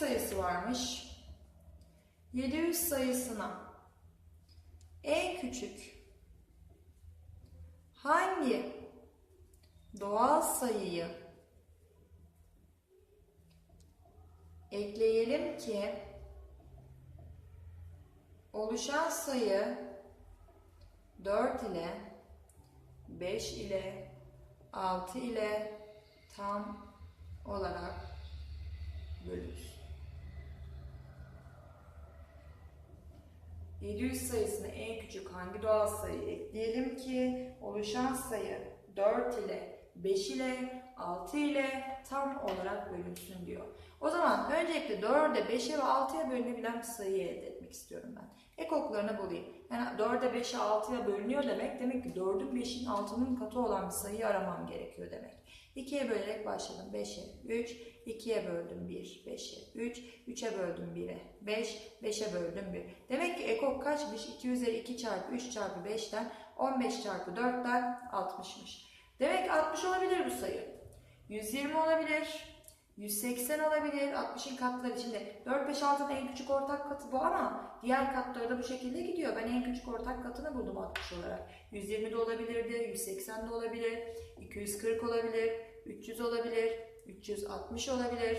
sayısı varmış. 700 sayısına en küçük hangi doğal sayıyı ekleyelim ki oluşan sayı 4 ile 5 ile 6 ile tam olarak bölünür. 700 sayısına en küçük hangi doğal sayı ekleyelim ki oluşan sayı 4 ile 5 ile 6 ile tam olarak bölünsün diyor. O zaman öncelikle 4'e, 5'e ve 6'ya bölünebilen bir sayıyı elde etmek istiyorum ben. Ek oklarını bulayım. Yani 4'e, 5'e, 6'ya bölünüyor demek, demek ki 4'ün, 5'in, 6'nın katı olan bir sayıyı aramam gerekiyor demek. 2'ye bölerek başladım. 5'e 3, 2'ye böldüm 1, 5'e 3, 3'e böldüm 1'e 5, 5'e böldüm 1. Demek ki ekok kaçmış? 2 üzeri 2 çarpı 3 çarpı 5'ten 15 çarpı 4'ten 60'mış. Demek ki 60 olabilir bu sayı. 120 olabilir. 180 olabilir. 60'ın katları içinde. 4, 5, 6'nın en küçük ortak katı bu ama diğer katları da bu şekilde gidiyor. Ben en küçük ortak katını buldum 60 olarak. 120 de olabilirdi, 180 de olabilir, 240 olabilir, 300 olabilir, 360 olabilir.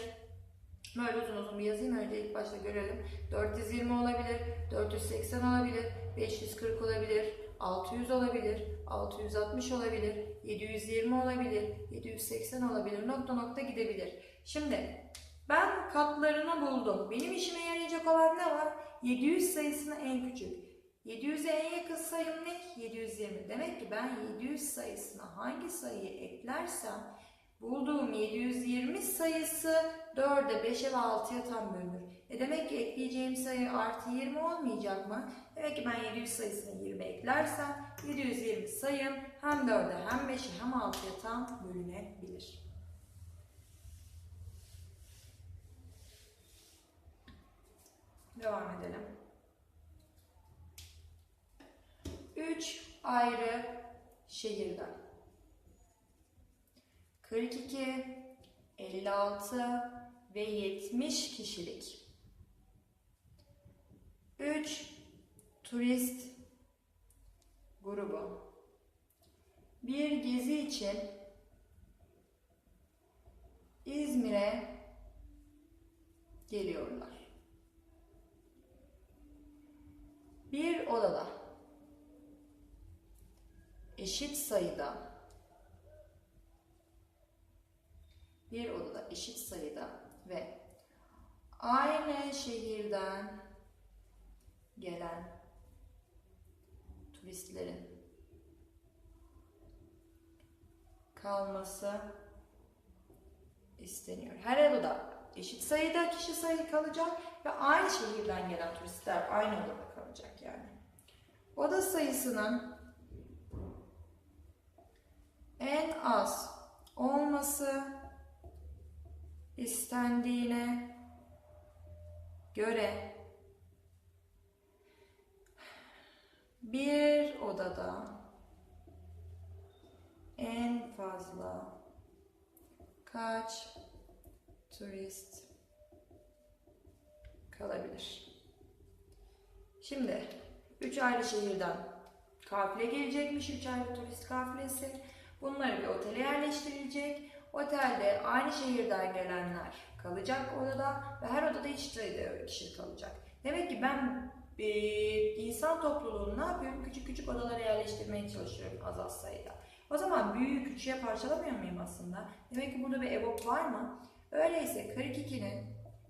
Böyle uzun uzun bir yazayım. Önce ilk başta görelim. 420 olabilir, 480 olabilir, 540 olabilir, 600 olabilir, 660 olabilir, 720 olabilir, 780 olabilir, nokta nokta gidebilir. Şimdi ben katlarını buldum. Benim işime yarayacak olan ne var? 700 sayısına en küçük. 700'e en yakın sayım ne? 720. Demek ki ben 700 sayısına hangi sayıyı eklersem bulduğum 720 sayısı 4'e, 5'e ve 6'ya tam bölünür. E demek ki ekleyeceğim sayı artı 20 olmayacak mı? Demek ki ben 700 sayısına 20 eklersem 720 sayım hem 4'e hem 5'e hem 6'ya tam bölünebilir. Devam edelim. 3 ayrı şehirden 42, 56 ve 70 kişilik 3 turist grubu bir gezi için İzmir'e geliyorlar. Bir odada eşit sayıda bir odada eşit sayıda ve aynı şehirden gelen turistlerin kalması isteniyor. Her odada eşit sayıda kişi sayı kalacak ve aynı şehirden gelen turistler aynı odada kalacak yani. Oda sayısının en az olması istendiğine göre bir odada en fazla kaç turist kalabilir? Şimdi üç ayrı şehirden kafile gelecekmiş, üç ayrı turist kafilesi. Bunları bir otele yerleştirilecek. Otelde aynı şehirden gelenler kalacak odada ve her odada eşit sayıda kişi kalacak. Demek ki ben bir insan topluluğunu ne yapıyorum? Küçük küçük odalara yerleştirmeye çalışıyorum az az sayıda. O zaman büyüğü küçüğe parçalamıyor muyum aslında? Demek ki burada bir EBOB var mı? Öyleyse 42'nin,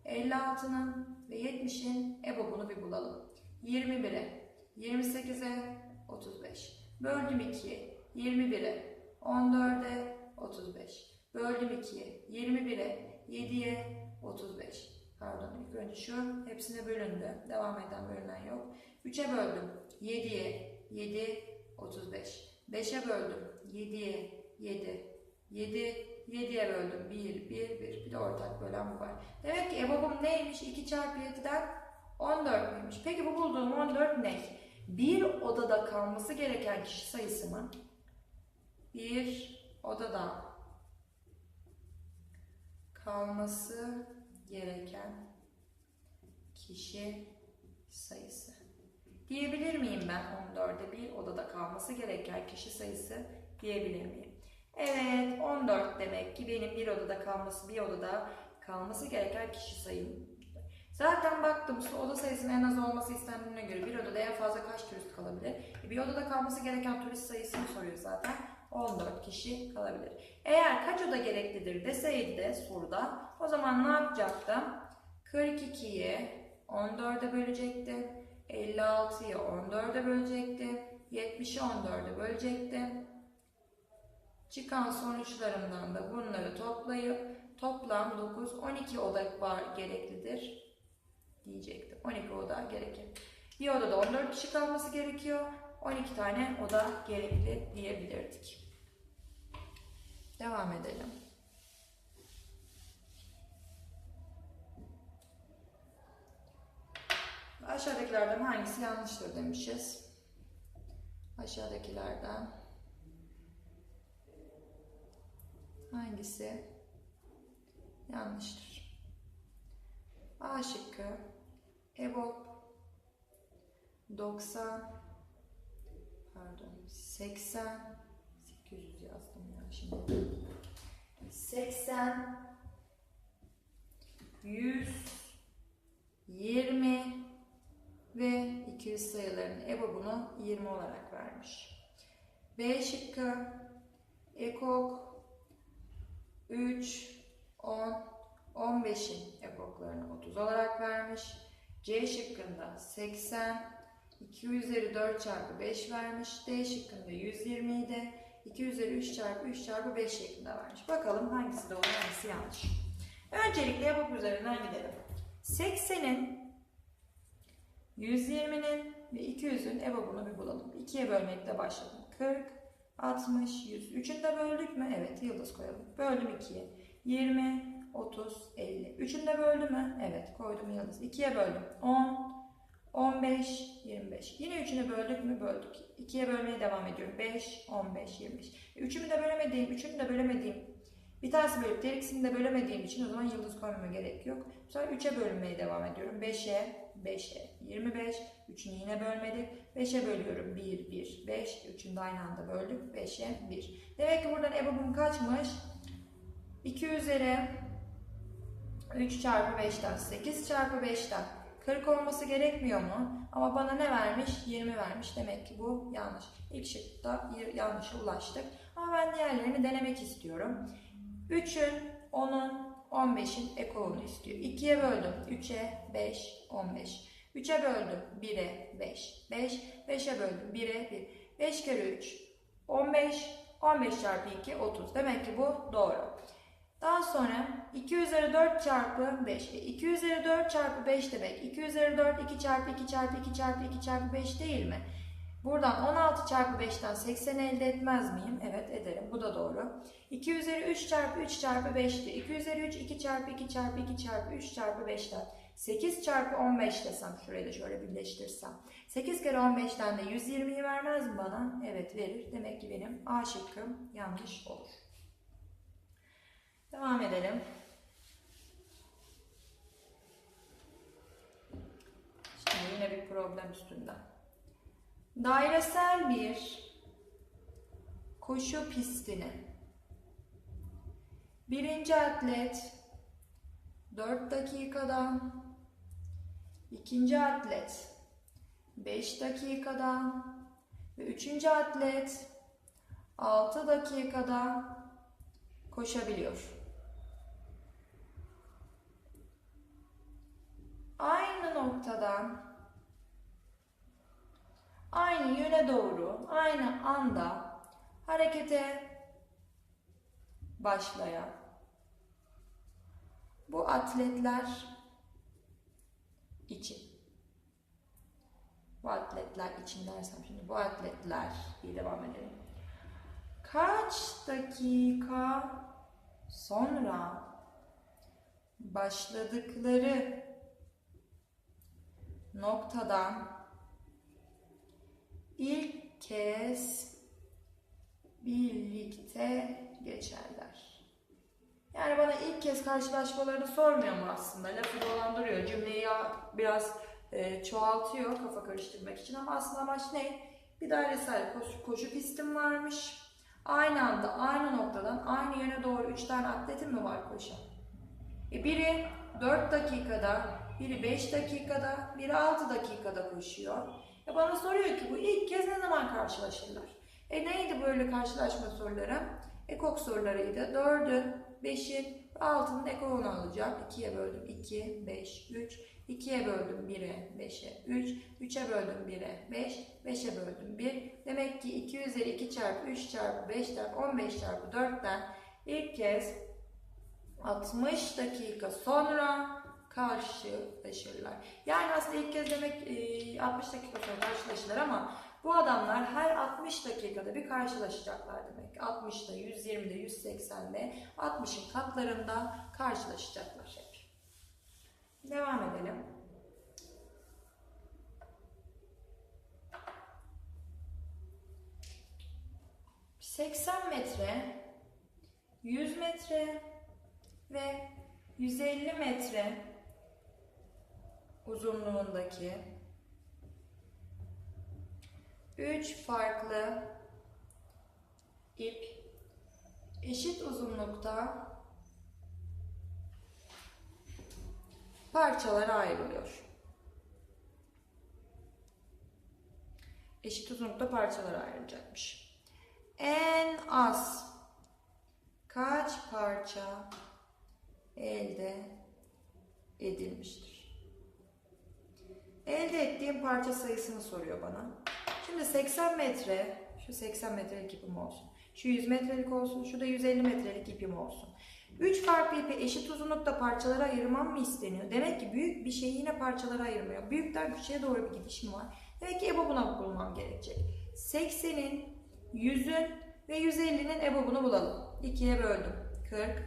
56'nın ve 70'in EBOB'unu bir bulalım. 21'e, 28'e, 35. Böldüm 2'ye, 21'e, 14'e, 35. Böldüm 2'ye, 21'e, 7'ye, 35. Pardon ilk önce şu hepsine bölündü. Devam eden bölünen yok. 3'e böldüm. 7'ye 7 35. 5'e böldüm. 7'ye 7 7 7'ye böldüm. 1 1 1 bir de ortak bölen bu var. Demek ki EBOB'um neymiş? 2 çarpı 7'den 14 miymiş? Peki bu bulduğum 14 ne? Bir odada kalması gereken kişi sayısı mı? Bir odada kalması gereken kişi sayısı. Diyebilir miyim ben 14'e bir odada kalması gereken kişi sayısı diyebilir miyim? Evet 14 demek ki benim bir odada kalması bir odada kalması gereken kişi sayım. Zaten baktım oda sayısının en az olması istendiğine göre bir odada en fazla kaç turist kalabilir? E, Bir odada kalması gereken turist sayısını soruyor zaten. 14 kişi kalabilir. Eğer kaç oda gereklidir deseydi de soruda o zaman ne yapacaktım? 42'yi 14'e bölecektim. 56'yı 14'e bölecektim. 70'i 14'e bölecektim. Çıkan sonuçlarımdan da bunları toplayıp toplam 9, 12 oda var gereklidir diyecektim. 12 oda gerekir. Bir odada 14 kişi kalması gerekiyor. 12 tane oda gerekli diyebilirdik. Devam edelim. Aşağıdakilerden hangisi yanlıştır demişiz. Aşağıdakilerden hangisi yanlıştır? A şıkkı EBOB 90 pardon 80 800 yazdım ya şimdi. 80 100 20 ve 200 sayılarının EBOB'unu 20 olarak vermiş. B şıkkı. EKOK. 3 10 15'in ekoklarını 30 olarak vermiş. C şıkkında 80, 2 üzeri 4 çarpı 5 vermiş. D şıkkında 120'yi de 2 üzeri 3 çarpı 3 çarpı 5 şeklinde vermiş. Bakalım hangisi doğru hangisi yanlış. Öncelikle yapıp üzerinden gidelim. 80'in 120'nin ve 200'ün EBOB'unu bir bulalım. 2'ye bölmekle başladım. 40, 60, 100. 3'ünü de böldük mü? Evet, yıldız koyalım. Böldüm 2'ye. 20, 30, 50. Üçünü de böldüm mü? Evet koydum yıldız. 2'ye böldüm. 10, 15, 25. Yine üçünü böldük mü? Böldük. 2'ye bölmeye devam ediyorum. 5, 15, 25. Üçümü de bölemediğim, üçünü de bölemediğim. Bir tanesi bölüp diğer ikisini de bölemediğim için o zaman yıldız koymama gerek yok. Sonra 3'e bölmeye devam ediyorum. 5'e, 5'e, 25. Üçünü yine bölmedik. 5'e bölüyorum. 1, 1, 5. Üçünü de aynı anda böldük. 5'e 1. Demek ki buradan EBOB'um kaçmış? 2 üzeri 3 çarpı 5'ten 8 çarpı 5'ten 40 olması gerekmiyor mu? Ama bana ne vermiş? 20 vermiş. Demek ki bu yanlış. İlk şıkta yanlışa ulaştık. Ama ben diğerlerini denemek istiyorum. 3'ün, 10'un, 15'in ekolunu istiyor. 2'ye böldüm. 3'e 5, 15. 3'e böldüm. 1'e 5, 5. 5'e böldüm. 1'e 1. 5 kere 3, 15. 15 çarpı 2, 30. Demek ki bu doğru. Daha sonra 2 üzeri 4 çarpı 5. 2 üzeri 4 çarpı 5 demek. 2 üzeri 4 2 çarpı 2 çarpı 2 çarpı 2 çarpı 5 değil mi? Buradan 16 çarpı 5'ten 80 elde etmez miyim? Evet ederim. Bu da doğru. 2 üzeri 3 çarpı 3 çarpı 5'ti. 2 üzeri 3 2 çarpı 2 çarpı 2 çarpı 3 çarpı 5'ten 8 çarpı 15 desem şurayı da şöyle birleştirsem. 8 kere 15'ten de 120'yi vermez mi bana? Evet verir. Demek ki benim A şıkkım yanlış olur. Devam edelim. Şimdi yine bir problem üstünde. Dairesel bir koşu pistini birinci atlet 4 dakikada, ikinci atlet 5 dakikada ve üçüncü atlet 6 dakikada koşabiliyor. Aynı noktadan aynı yöne doğru aynı anda harekete başlayan bu atletler için bu atletler için dersem şimdi bu atletler diye devam edelim. Kaç dakika sonra başladıkları noktadan ilk kez birlikte geçerler. Yani bana ilk kez karşılaşmalarını sormuyor mu aslında? Lafı dolandırıyor. Cümleyi biraz e, çoğaltıyor kafa karıştırmak için ama aslında amaç ne? Bir dairesel koşu, koşu pistim varmış. Aynı anda aynı noktadan aynı yöne doğru 3 tane atletim mi var koşan? E biri 4 dakikada, biri 5 dakikada, biri 6 dakikada koşuyor. E bana soruyor ki bu ilk kez ne zaman karşılaşırlar? E neydi böyle karşılaşma soruları? Ekok sorularıydı. 4'ün, 5'in, 6'nın ekokunu alacağım. 2'ye böldüm 2, 5, 3. 2'ye böldüm 1'e, 5'e, 3. 3'e böldüm 1'e, 5. 5'e böldüm 1. Demek ki 2 üzeri 2 çarpı 3 çarpı 5 çarpı 15 çarpı 4'ten ilk kez 60 dakika sonra karşılaşırlar. Yani aslında ilk kez demek e, 60 dakika sonra karşılaşırlar ama bu adamlar her 60 dakikada bir karşılaşacaklar demek. 60'da, 120'de, 180'de, 60'ın katlarında karşılaşacaklar hep. Devam edelim. ...80 metre, 100 metre ve 150 metre uzunluğundaki üç farklı ip eşit uzunlukta parçalara ayrılıyor. Eşit uzunlukta parçalara ayrılacakmış. En az kaç parça elde edilmiştir? Elde ettiğim parça sayısını soruyor bana. Şimdi 80 metre, şu 80 metrelik ipim olsun. Şu 100 metrelik olsun, şu da 150 metrelik ipim olsun. 3 farklı ipi eşit uzunlukta parçalara ayırmam mı isteniyor? Demek ki büyük bir şeyi yine parçalara ayırmıyor. Büyükten küçüğe doğru bir gidiş mi var? Demek ki EBOB'una bulmam gerekecek. 80'in, 100'ün ve 150'nin EBOB'unu bulalım. 2'ye böldüm. 40,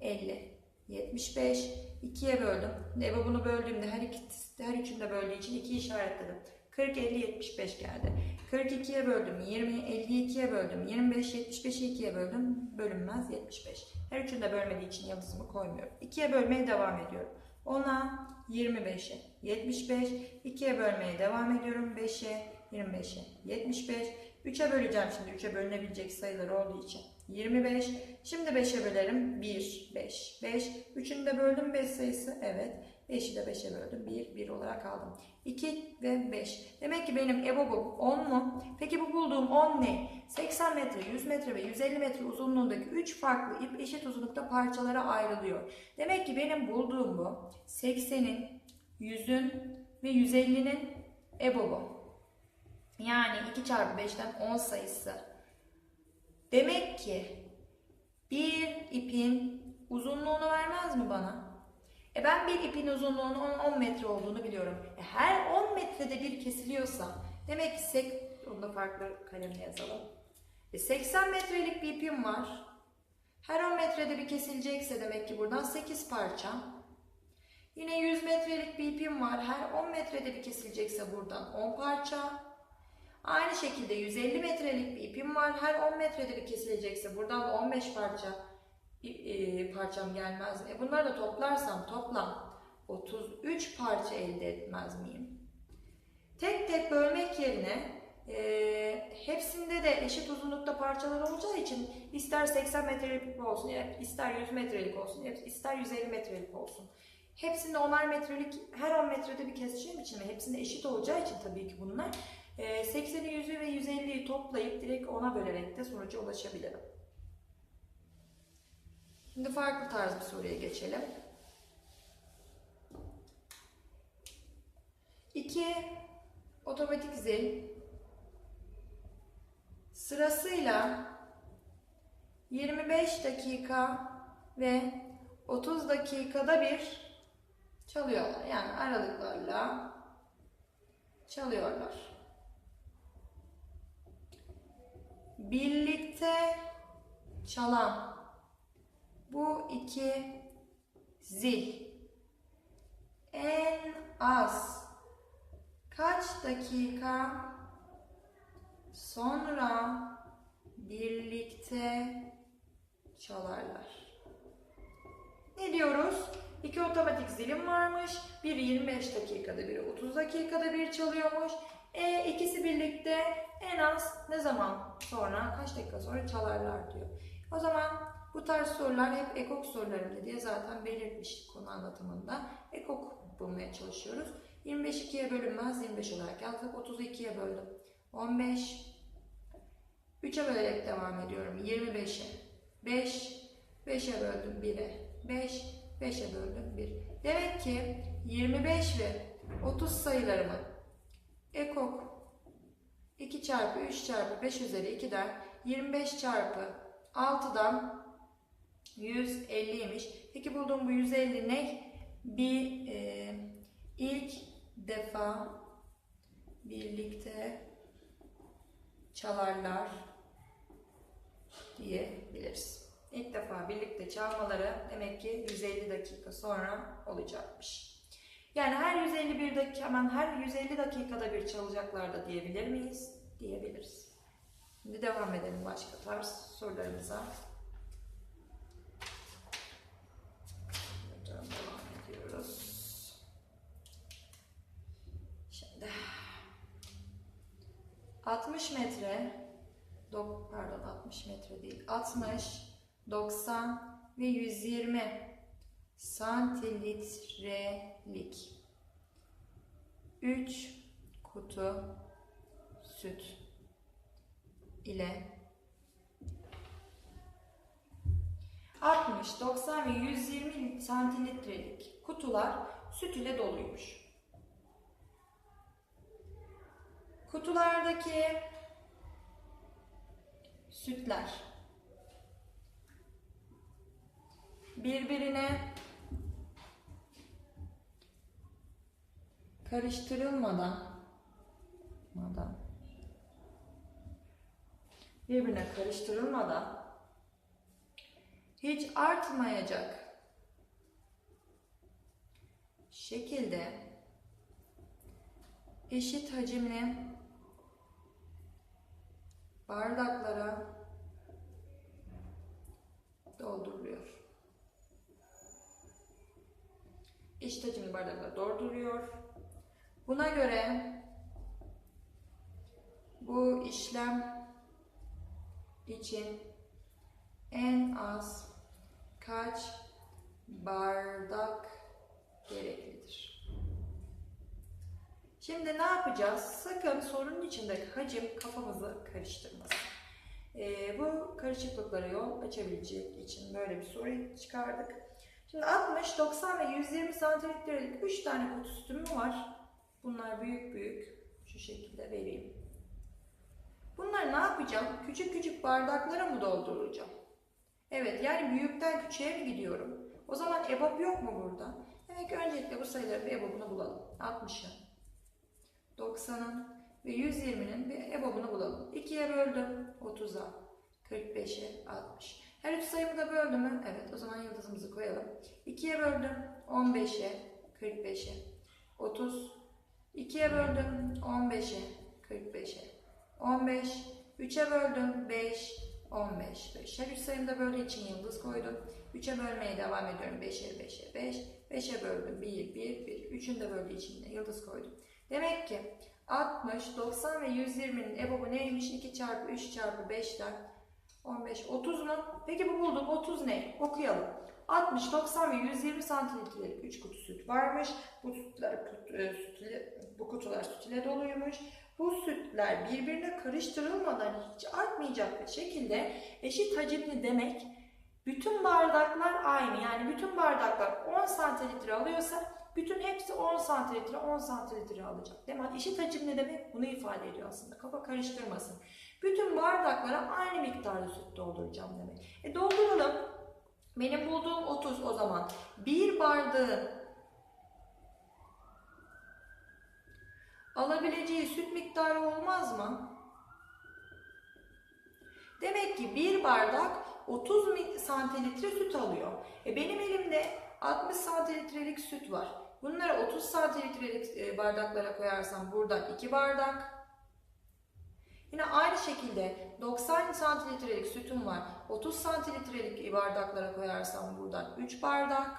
50, 75, 2'ye böldüm. EBOB'unu böldüğümde her ikisi her üçünü de böldüğü için 2 işaretledim. 40, 50, 75 geldi. 42'ye böldüm 20, 52'ye böldüm 25, 75'i 2'ye böldüm. Bölünmez 75. Her üçünü de bölmediği için yıldızımı koymuyorum. 2'ye bölmeye devam ediyorum. 10'a 25'e 75, 2'ye bölmeye devam ediyorum. 5'e 25'e 75. 3'e böleceğim şimdi 3'e bölünebilecek sayılar olduğu için. 25. Şimdi 5'e bölerim. 1, 5, 5. 3'ünü de böldüm 5 sayısı. Evet. 5'i de 5'e böldüm. 1, 1 olarak aldım. 2 ve 5. Demek ki benim EBOB'um 10 mu? Peki bu bulduğum 10 ne? 80 metre, 100 metre ve 150 metre uzunluğundaki 3 farklı ip eşit uzunlukta parçalara ayrılıyor. Demek ki benim bulduğum bu 80'in, 100'ün ve 150'nin EBOB'u. Yani 2 çarpı 5'ten 10 sayısı. Demek ki bir ipin uzunluğunu vermez mi bana? E ben bir ipin uzunluğunun 10 metre olduğunu biliyorum. E her 10 metrede bir kesiliyorsa demek ki sek onu da farklı kalemle yazalım. E 80 metrelik bir ipim var. Her 10 metrede bir kesilecekse demek ki buradan 8 parça. Yine 100 metrelik bir ipim var. Her 10 metrede bir kesilecekse buradan 10 parça. Aynı şekilde 150 metrelik bir ipim var. Her 10 metrede bir kesilecekse buradan da 15 parça e, parçam gelmez. E bunları da toplarsam toplam 33 parça elde etmez miyim? Tek tek bölmek yerine e, hepsinde de eşit uzunlukta parçalar olacağı için ister 80 metrelik olsun, ister 100 metrelik olsun, ister 150 metrelik olsun. Hepsinde 10'ar metrelik, her 10 metrede bir keseceğim için ve hepsinde eşit olacağı için tabii ki bunlar 80'i, 100'ü ve 150'yi toplayıp direkt ona bölerek de sonuca ulaşabilirim. Şimdi farklı tarz bir soruya geçelim. 2 otomatik zil sırasıyla 25 dakika ve 30 dakikada bir çalıyorlar. Yani aralıklarla çalıyorlar. Birlikte çalan bu iki zil en az kaç dakika sonra birlikte çalarlar? biliyoruz. İki otomatik zilim varmış. Biri 25 dakikada, biri 30 dakikada bir çalıyormuş. E ikisi birlikte en az ne zaman sonra, kaç dakika sonra çalarlar diyor. O zaman bu tarz sorular hep ekok sorularında diye zaten belirtmiş konu anlatımında. Ekok bulmaya çalışıyoruz. 25 ikiye bölünmez 25 olarak yazdık. 32'ye böldüm. 15 3'e bölerek devam ediyorum. 25'e 5 5'e böldüm 1'e 5 5'e böldüm 1. Demek ki 25 ve 30 sayılarımın ekok 2 çarpı 3 çarpı 5 üzeri 2'den 25 çarpı 6'dan 150'ymiş. Peki bulduğum bu 150 ne? Bir e, ilk defa birlikte çalarlar diyebiliriz. İlk defa birlikte çalmaları demek ki 150 dakika sonra olacakmış. Yani her 151 dakika hemen her 150 dakikada bir çalacaklar da diyebilir miyiz? Diyebiliriz. Şimdi devam edelim başka tarz sorularımıza. Buradan devam ediyoruz. Şimdi 60 metre dok- pardon 60 metre değil 60 90 ve 120 santilitrelik 3 kutu süt ile 60, 90 ve 120 santilitrelik kutular süt ile doluymuş. Kutulardaki sütler. Birbirine karıştırılmadan madan, birbirine karıştırılmadan hiç artmayacak şekilde eşit hacimli bardaklara dolduruluyor. Eşit hacimli bardaklara dolduruluyor. Buna göre bu işlem için en az kaç bardak gereklidir? Şimdi ne yapacağız? Sakın sorunun içindeki hacim kafamızı karıştırmasın. Ee, bu karışıklıklara yol açabilecek için böyle bir soru çıkardık. Şimdi 60, 90 ve 120 santimetrelik 3 tane kutu sütüm var. Bunlar büyük büyük. Şu şekilde vereyim. Bunları ne yapacağım? Küçük küçük bardaklara mı dolduracağım? Evet yani büyükten küçüğe mi gidiyorum? O zaman EBOB yok mu burada? Demek ki öncelikle bu sayıların bir EBOB'unu bulalım. 60'ın, 90'ın ve 120'nin bir EBOB'unu bulalım. 2'ye böldüm 30'a, 45'e, 60. Her üç sayımı da böldüm mü? Evet o zaman yıldızımızı koyalım. 2'ye böldüm 15'e, 45'e, 30. 2'ye böldüm 15'e, 45'e, 15. 3'e böldüm 5, 15. 5. Her üç sayımda böyle için yıldız koydum. 3'e bölmeye devam ediyorum. 5'e 5'e 5. 5'e böldüm 1, 1, 1. 3'ün de böldüğü için de yıldız koydum. Demek ki 60, 90 ve 120'nin EBOB'u neymiş? 2 çarpı 3 çarpı 5'ten 15, 30 mu? Peki bu bulduk. 30 ne? Okuyalım. 60, 90 ve 120 santilitrelik 3 kutu süt varmış. Bu sütler, e, süt ile- bu kutular süt ile doluymuş. Bu sütler birbirine karıştırılmadan hiç artmayacak bir şekilde eşit hacimli demek bütün bardaklar aynı. Yani bütün bardaklar 10 santimetre alıyorsa bütün hepsi 10 santimetre 10 santimetre alacak. Demek eşit hacimli demek bunu ifade ediyor aslında. Kafa karıştırmasın. Bütün bardaklara aynı miktarda süt dolduracağım demek. E dolduralım. Benim bulduğum 30 o zaman. Bir bardağın alabileceği süt miktarı olmaz mı? Demek ki bir bardak 30 mi- santiltre süt alıyor. E benim elimde 60 santilitrelik süt var. Bunları 30 santilitrelik e, bardaklara koyarsam buradan 2 bardak. Yine aynı şekilde 90 santilitrelik sütüm var. 30 santilitrelik bardaklara koyarsam buradan 3 bardak.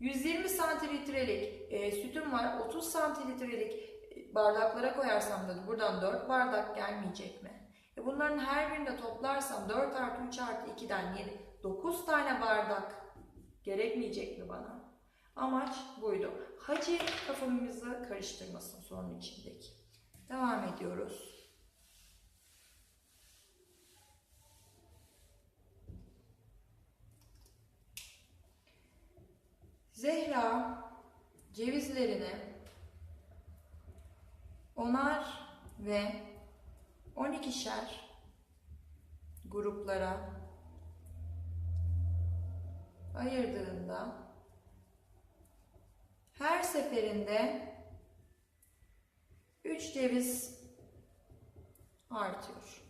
120 santilitrelik e, sütüm var. 30 santilitrelik e, bardaklara koyarsam da buradan 4 bardak gelmeyecek mi? E bunların her birinde toplarsam 4 artı 3 artı 2'den 7, 9 tane bardak gerekmeyecek mi bana? Amaç buydu. Hacı kafamızı karıştırmasın sorunun içindeki. Devam ediyoruz. Zehra cevizlerini onar ve 12'şer gruplara ayırdığında her seferinde 3 ceviz artıyor.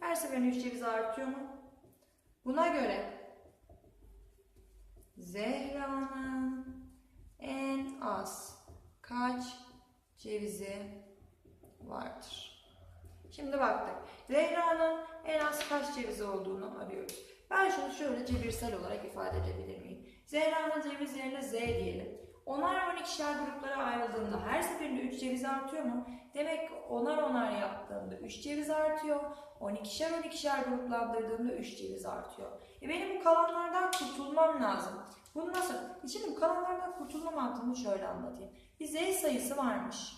Her seferinde 3 ceviz artıyor mu? Buna göre Zehra'nın en az kaç cevizi vardır? Şimdi baktık. Zehra'nın en az kaç cevizi olduğunu arıyoruz. Ben şunu şöyle cebirsel olarak ifade edebilir miyim? Zehra'nın ceviz yerine Z diyelim. Onar 12'şer gruplara ayrıldığında her seferinde 3 ceviz artıyor mu? Demek ki onar onar yaptığımda 3 ceviz artıyor. 12'şer 12'şer gruplandırdığımda 3 ceviz artıyor. E benim bu kalanlardan kurtulmam lazım. Bunu nasıl? E Şimdi bu kalanlardan kurtulma mantığını şöyle anlatayım. Bir z sayısı varmış.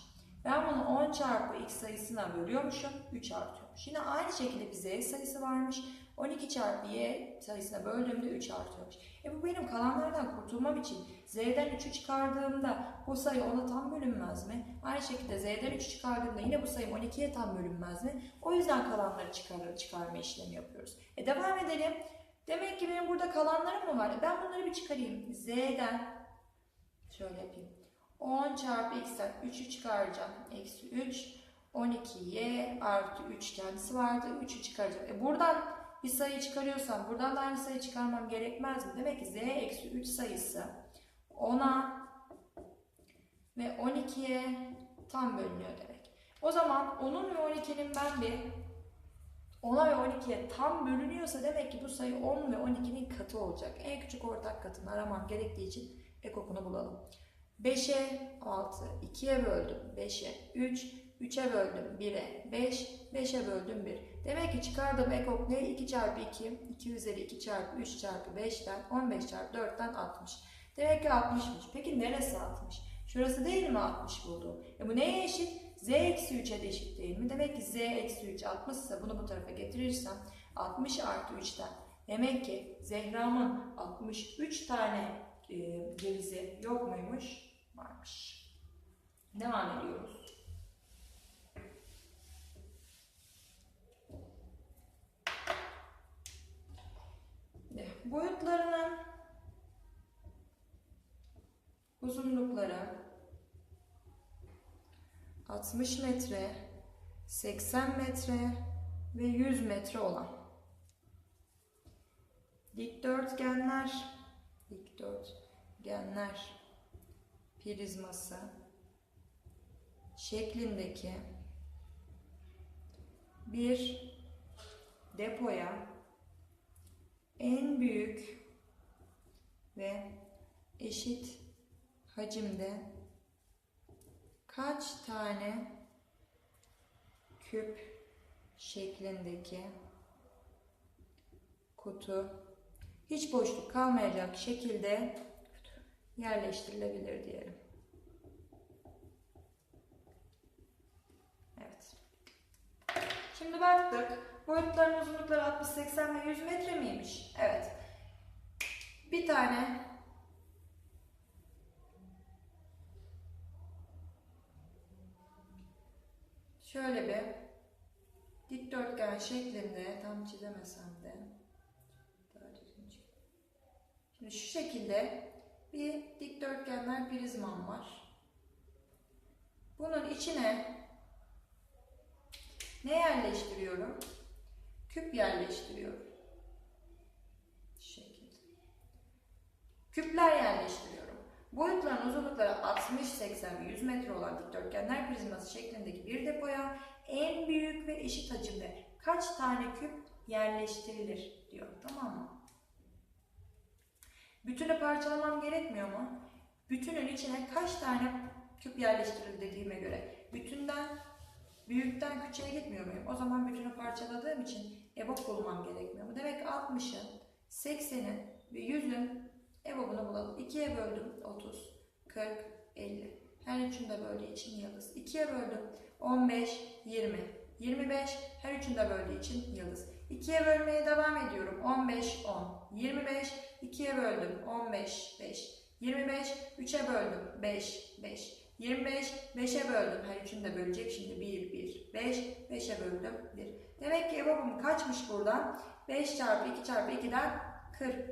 Ben bunu 10 çarpı x sayısına bölüyormuşum. 3 artıyormuş. Yine aynı şekilde bir z sayısı varmış. 12 çarpı y sayısına böldüğümde 3 artıyormuş. E bu benim kalanlardan kurtulmam için z'den 3'ü çıkardığımda bu sayı 10'a tam bölünmez mi? Aynı şekilde z'den 3'ü çıkardığımda yine bu sayı 12'ye tam bölünmez mi? O yüzden kalanları çıkar, çıkarma işlemi yapıyoruz. E devam edelim. Demek ki benim burada kalanlarım mı var? Ben bunları bir çıkarayım. Z'den şöyle yapayım. 10 çarpı x'ten 3'ü çıkaracağım. Eksi 3. 12y artı 3 kendisi vardı. 3'ü çıkaracağım. E buradan bir sayı çıkarıyorsam buradan da aynı sayı çıkarmam gerekmez mi? Demek ki z eksi 3 sayısı 10'a ve 12'ye tam bölünüyor demek. O zaman 10'un ve 12'nin ben bir 10'a ve 12'ye tam bölünüyorsa demek ki bu sayı 10 ve 12'nin katı olacak. En küçük ortak katını aramam gerektiği için ekokunu bulalım. 5'e 6, 2'ye böldüm 5'e 3, 3'e böldüm 1'e 5, 5'e böldüm 1. Demek ki çıkardığım ekok ne? 2 çarpı 2, 2 üzeri 2 çarpı 3 çarpı 5'ten 15 çarpı 4'ten 60. Demek ki 60'mış. Peki neresi 60? Şurası değil mi 60 bulduğum? E bu neye eşit? z eksi 3'e de eşit değil mi? Demek ki z eksi 3 60 ise bunu bu tarafa getirirsem 60 artı 3'ten. Demek ki Zehra'mın 63 tane e, cevizi yok muymuş? Varmış. Devam ediyoruz. Boyutlarının uzunlukları 60 metre, 80 metre ve 100 metre olan dikdörtgenler, dikdörtgenler prizması şeklindeki bir depoya en büyük ve eşit hacimde kaç tane küp şeklindeki kutu hiç boşluk kalmayacak şekilde yerleştirilebilir diyelim. Evet. Şimdi baktık. Boyutların uzunlukları 60, 80 ve 100 metre miymiş? Evet. Bir tane şöyle bir dikdörtgen şeklinde tam çizemesem de Şimdi şu şekilde bir dikdörtgenler prizmam var. Bunun içine ne yerleştiriyorum? Küp yerleştiriyorum. Şu şekilde. Küpler yerleştiriyorum. Boyutların uzunlukları 60, 80 ve 100 metre olan dikdörtgenler prizması şeklindeki bir depoya en büyük ve eşit hacimde kaç tane küp yerleştirilir diyor. Tamam mı? Bütünü parçalamam gerekmiyor mu? Bütünün içine kaç tane küp yerleştirildi dediğime göre bütünden büyükten küçüğe gitmiyor muyum? O zaman bütünü parçaladığım için EBOB bulmam gerekmiyor mu? Demek ki 60'ın, 80'in ve 100'ün EBOB'unu bulalım. 2'ye böldüm 30, 40, 50. Her üçünü de böldüğü için yıldız. 2'ye böldüm 15, 20, 25. Her üçünü de böldüğü için yıldız. 2'ye bölmeye devam ediyorum. 15, 10, 25. 2'ye böldüm 15, 5, 25. 3'e böldüm 5, 5. 25, 5'e böldüm. Her üçünü de bölecek şimdi. 1, 1, 5, 5'e böldüm 1. Demek ki EBOB'um kaçmış buradan? 5 çarpı 2 çarpı 2'den 40.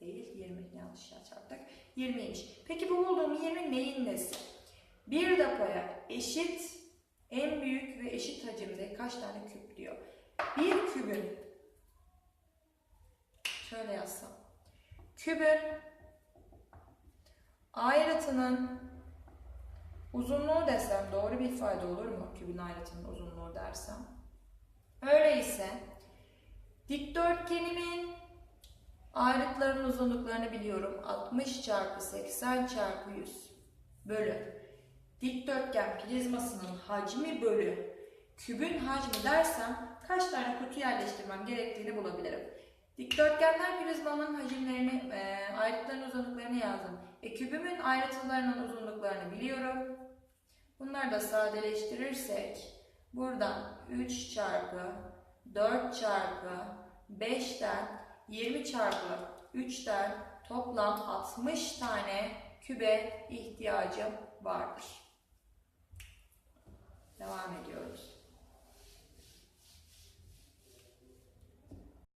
Değil 20 yanlış yer çarptık. 20'ymiş. Peki bu bulduğum 20 neyin nesi? Bir depoya eşit, en büyük ve eşit hacimde kaç tane küp diyor. Bir kübün şöyle yazsam. Kübün ayrıtının uzunluğu desem doğru bir ifade olur mu? Kübün ayrıtının uzunluğu dersem. Öyleyse dikdörtgenimin ayrıtların uzunluklarını biliyorum. 60 çarpı 80 çarpı 100 bölü. Dikdörtgen prizmasının hacmi bölü. Kübün hacmi dersem kaç tane kutu yerleştirmem gerektiğini bulabilirim. Dikdörtgenler prizmanın hacimlerini, e, ayrıtların uzunluklarını yazdım. E, kübümün uzunluklarını biliyorum. Bunları da sadeleştirirsek buradan 3 çarpı 4 çarpı 5'ten 20 çarpı 3'ten toplam 60 tane kübe ihtiyacım vardır. Devam ediyoruz.